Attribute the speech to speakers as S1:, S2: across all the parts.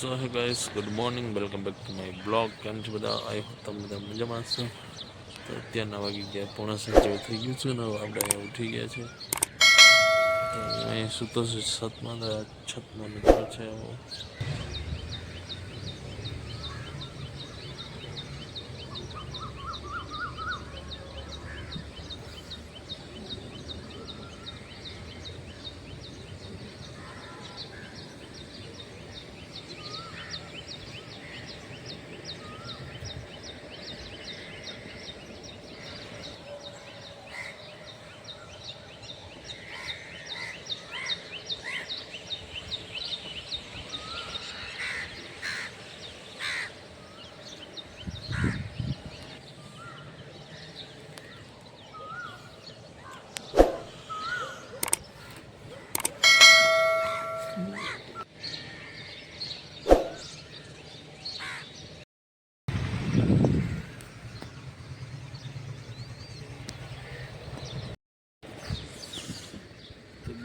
S1: So hey guys good morning welcome back to my vlog કેમ છો બધા? I hope તમે બધા મજામાં છો તો અત્યારના વાગી ગયા પોણા સાત જેવું થઈ ગયું છે ને આપણે અહીંયા ઉઠી ગયા છે. તો અહીંયા સૂતો છે છતમાં છતમાં મિત્રો છે.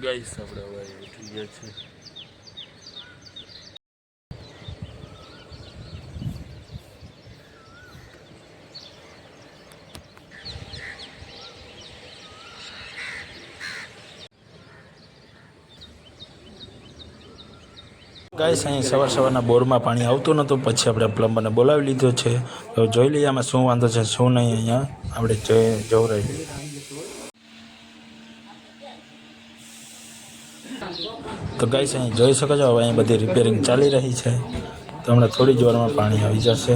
S1: ગાઈસ આપણે હવે ઉઠી ગયા છે.
S2: ગાઈસ, અહીં સવાર સવારના બોરમાં પાણી આવતું નહોતું. પછી આપણે પ્લમ્બરને બોલાવી લીધો છે. તો જોઈ લઈએ આમાં શું વાંધો છે, શું નહીં અહીંયા. આપણે જોઈ જોઈ રહી. તો ગાઈસ, અહીં જોઈ શકો છો, હવે અહીં બધી રિપેરિંગ ચાલી રહી છે. તો હમણાં થોડી જ પાણી આવી જશે.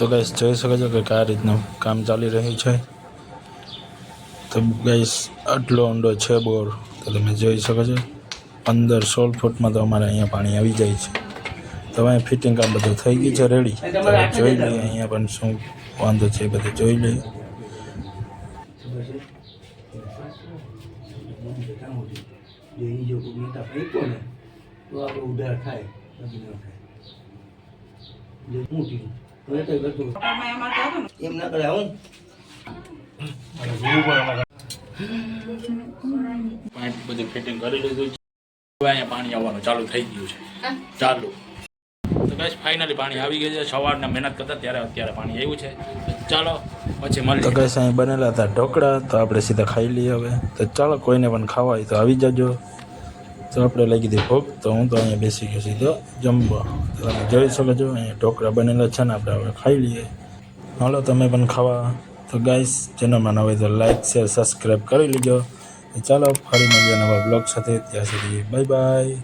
S2: તો ગાઈસ જોઈ શકો છો કે કયા રીતનું કામ ચાલી રહ્યું છે. તો ગાઈસ આટલો ઊંડો છે બોર, તો તમે જોઈ શકો છો. પંદર સોળ ફૂટમાં તો અમારે અહીંયા પાણી આવી જાય છે. તો અહીંયા ફિટિંગ કામ બધું થઈ ગયું છે રેડી તો જોઈ લઈએ અહીંયા પણ શું વાંધો છે બધું જોઈ લઈએ.
S3: ઉધાર થાય મોટી
S2: બધું ફિટિંગ કરી લીધું છે પાણી આવવાનું ચાલુ થઈ ગયું છે ચાલુ તો ગાઈસ ફાઇનલી પાણી આવી ગયું છે સવારના મહેનત કરતા ત્યારે અત્યારે પાણી આવ્યું છે ચાલો પછી મળીએ તો ગાઈસ અહીં બનેલા હતા ઢોકળા, તો આપણે સીધા ખાઈ લઈએ હવે. તો ચાલો કોઈને પણ ખાવા હોય તો આવી જજો. તો આપણે લઈ કીધી ભૂખ તો હું તો અહીંયા બેસી ગયો સીધો જમવા. તો તમે જોઈ શકો છો, અહીંયા ઢોકળા બનેલા છે ને આપણે હવે ખાઈ લઈએ. હાલો, તમે પણ ખાવા. તો ગાઈસ ચેનલમાં ન હોય તો લાઈક શેર સબસ્ક્રાઈબ કરી લીજો. ચાલો ફરી મળીએ નવા બ્લોગ સાથે. ત્યાં સુધી બાય બાય